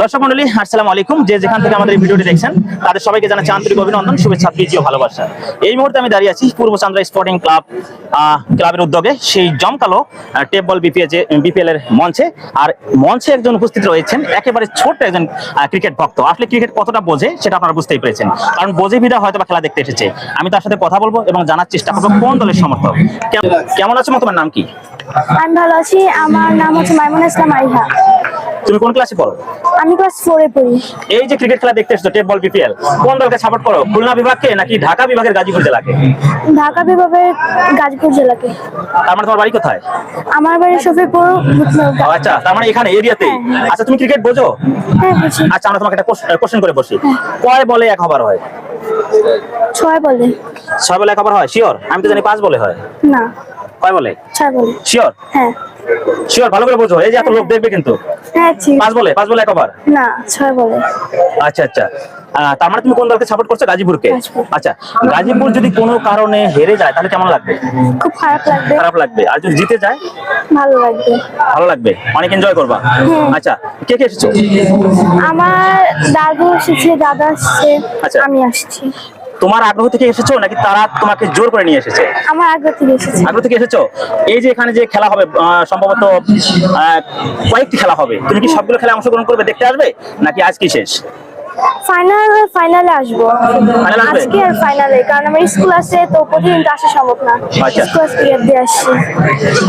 দর্শক মন্ডলী, আসসালামু আলাইকুম। যে যেখান থেকে আমাদের ভিডিওটি দেখছেন, তাদের সবাইকে জানাচ্ছি আন্তরিক অভিনন্দন, শুভেচ্ছা, প্রীতি ও ভালোবাসা। এই মুহূর্তে আমি দাঁড়িয়ে আছি পূর্ব চান্দ্রা স্পোর্টিং ক্লাব ক্লাবের উদ্যোগে। সেই জমকালো টেপ বল বিপিএল এর মঞ্চে। আর মঞ্চে একজন উপস্থিত রয়েছেন, একেবারে ছোট্ট একজন ক্রিকেট ভক্ত। আসলে ক্রিকেট কতটা বোঝে, সেটা আপনারা বুঝতেই পেরেছেন। কারণ বোঝে ভিড়া হয়তো খেলা দেখতে এসেছে। আমি তার সাথে কথা বলব এবং জানার চেষ্টা করব কোন দলের সমর্থক। কেমন আছো তোমার নাম কি? আমি ভালো আছি। আমার নাম হচ্ছে মাইমুনা ইসলাম আরিহা তুমি কোন ক্লাসে পড়ো? আমি ক্লাস ফোরে পড়ি। এই যে ক্রিকেট খেলা দেখতে এসছো টেপ বল বিপিএল কোন দলকে সাপোর্ট করো? খুলনা বিভাগকে নাকি ঢাকা বিভাগের গাজীপুর জেলাকে? ঢাকা বিভাগের গাজীপুর জেলাকে। তার মানে তোমার বাড়ি কোথায়? আমার বাড়ি শফিপুর আচ্ছা তার মানে এখানে এরিয়াতে? আচ্ছা তুমি ক্রিকেট বোঝো? হ্যাঁ বুঝি। আচ্ছা আমরা তোমাকে একটা কোশ্চেন করে বসি। কয় বলে এক ওভার হয়? ছয় বলে। ছয় বলে এক ওভার হয়? শিওর আমি তো জানি পাঁচ বলে হয়। না। কয় বলে? ছয় বলে। শিওর হ্যাঁ। শিওর ভালো করে বোঝো। এই যে এত লোক দেখবে কিন্তু। হ্যাঁ পাঁচ বলে পাঁচ বলে এক ওভার না ছয় বলে। আচ্ছা আচ্ছা। তার মানে তুমি কোন দলকে সাপোর্ট করছ? গাজীপুরকে? গাজীপুর। আচ্ছা গাজীপুর যদি কোনো কারণে হেরে যায় তাহলে কেমন লাগবে? খুব খারাপ লাগবে। খারাপ লাগবে। আর যদি জিতে যায়? ভালো লাগবে। ভালো লাগবে। অনেক এনজয় করবা। আচ্ছা কে কে এসেছ? আমার দাদু এসেছে দাদা আসছে আচ্ছা। আমি আসছি। তোমার আগ্রহ থেকে এসেছ নাকি তারা তোমাকে জোর করে নিয়ে এসেছে? আমার আগ্রহ থেকে এসেছে। আগ্রহ থেকে এসেছ? এই যে এখানে যে খেলা হবে সম্ভবত আহ, কয়েকটি খেলা হবে। তুমি কি সবগুলো খেলা অংশগ্রহণ করবে দেখতে আসবে? নাকি আজ কি শেষ? ফাইনাল ফাইনালে আসব। আজকে আর ফাইনালে কারণ আমার স্কুল আছে তো প্রতিদিন তো আসা সম্ভব না। আচ্ছা। স্কুল ক্রিকেট দিয়ে আসছি।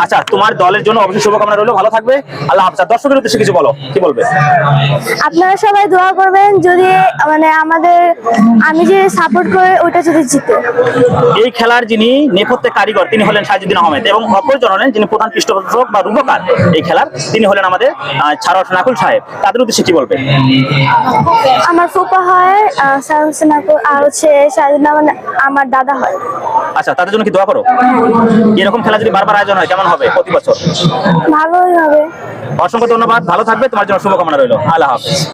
আচ্ছা তোমার দলের জন্য অবশ্যই শুভকামনা রইল ভালো থাকবে। আল্লাহ হাফিজ। দর্শকের উদ্দেশ্যে কিছু বলো কি বলবে? আপনারা সবাই দোয়া করবেন যদি মানে আমাদের আমি যে সাপোর্ট করে ওইটা যদি জিতে। এই খেলার যিনি নেপথ্যে কারিগর তিনি হলেন সাজিদিন আহমেদ এবং অপরজন হলেন যিনি প্রধান পৃষ্ঠপোষক বা রূপকার এই খেলার তিনি হলেন আমাদের ছাড়স নাকুল সাহেব। তাদের উদ্দেশ্যে কি বলবে? আমার আহ, স্যার হোসেন আপুর, আর হচ্ছে শাহিদ মানে আমার দাদা হয়। আচ্ছা তাদের জন্য কি দোয়া করো? এরকম খেলা যদি বারবার আয়োজন হয় কেমন হবে প্রতি বছর? ভালোই হবে। অসংখ্য ধন্যবাদ ভালো থাকবে তোমার জন্য শুভকামনা রইল। আল্লাহ হাফিজ।